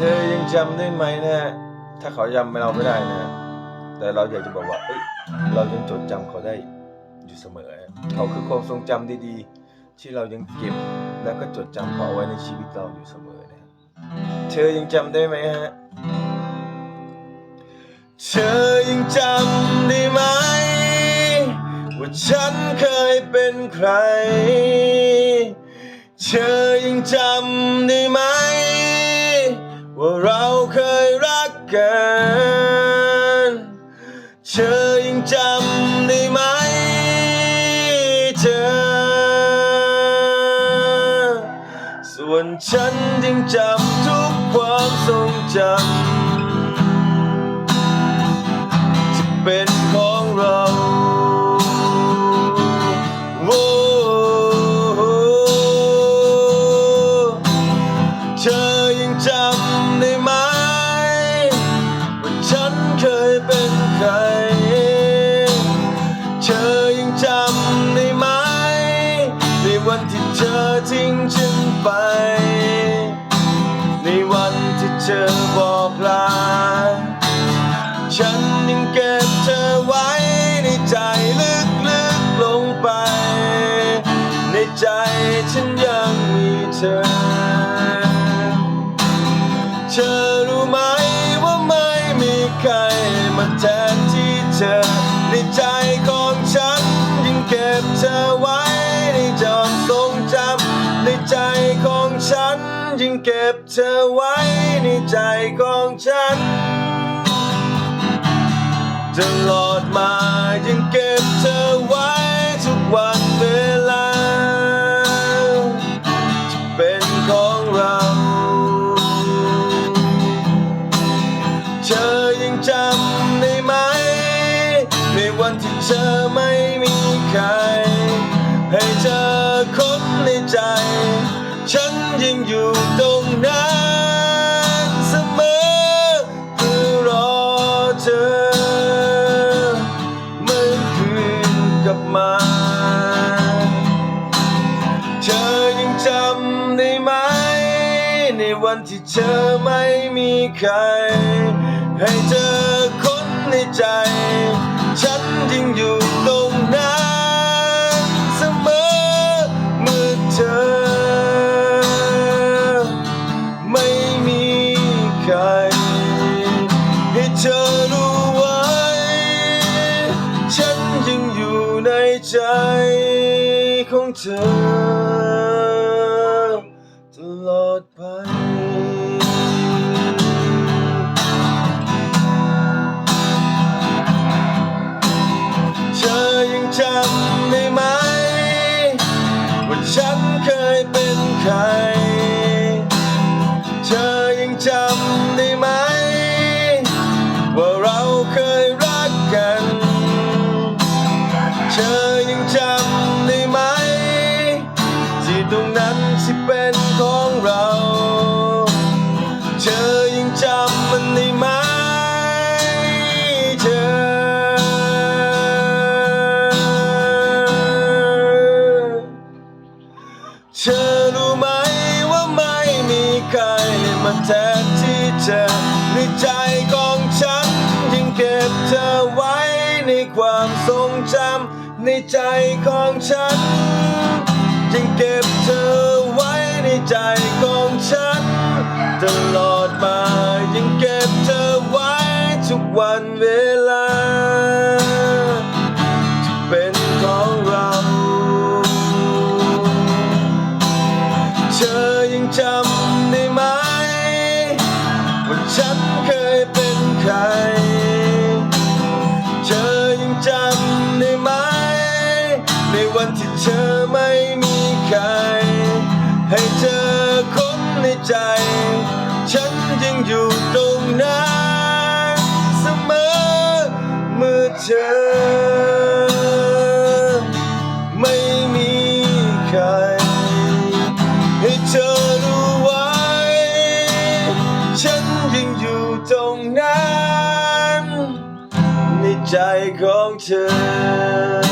อยังจำได้ไหมนะถ้าเขาจำเราไม่ได้นะแต่เราอยากจะบอกว่าเอ้ยเรายังจดจำเขาได้อยู่เสมอ เขาคือความทรงจำดีๆ ที่เรายังเก็บแล้วก็จดจำเขาไว้ในชีวิตเราอยู่เสมอนะเธอยังจำได้ไหมฮะ เธอยังจำได้ไหม ว่าฉันเคยเป็นใคร เธอยังจำได้ไหม ว่าเราเคยรักกัน เธอยังจำได้ไหมเธอ ส่วนฉันยังจำทุกความทรงจำ ทิ้งฉันไป ในวันที่เธอบอกลา ฉันยังเก็บเธอไว้ในใจลึกๆลงไป ในใจฉันยังมีเธอ เธอรู้ไหมว่าไม่มีใครมาแทนที่เธอ ในใจของฉันยังเก็บเธอ เก็บเธอไว้ในใจของฉันตลอดมายังเก็บเธอไว้ทุกวันเวลาจะเป็นของเรา เธอยังจำได้ไหม ในวันที่เธอไม่มีใคร วันที่เธอไม่มีใคร ให้เธอคนในใจ ฉันยังอยู่ตรงนั้นเสมอเมื่อเธอ ไม่มีใคร ให้เธอรู้ไว้ ฉันยังอยู่ในใจของเธอ จำได้ไหม ที่ตรงนั้นที่เป็นของเรา เธอยังจำมันได้ไหมเธอ เธอรู้ไหมว่าไม่มีใครมาแทน ในใจของฉันยังเก็บเธอไว้ในใจของฉัน ตลอดมายังเก็บเธอไว้ทุกวันเวลาจะเป็นของเรา เธอยังจำได้ไหมว่าฉันเคยเป็นใคร ที่เธอไม่มีใคร ให้เธอคนในใจ ฉันยังอยู่ตรงนั้นเสมอเมื่อเธอไม่มีใคร ให้เธอรู้ไว้ ฉันยังอยู่ตรงนั้น ในใจของเธอ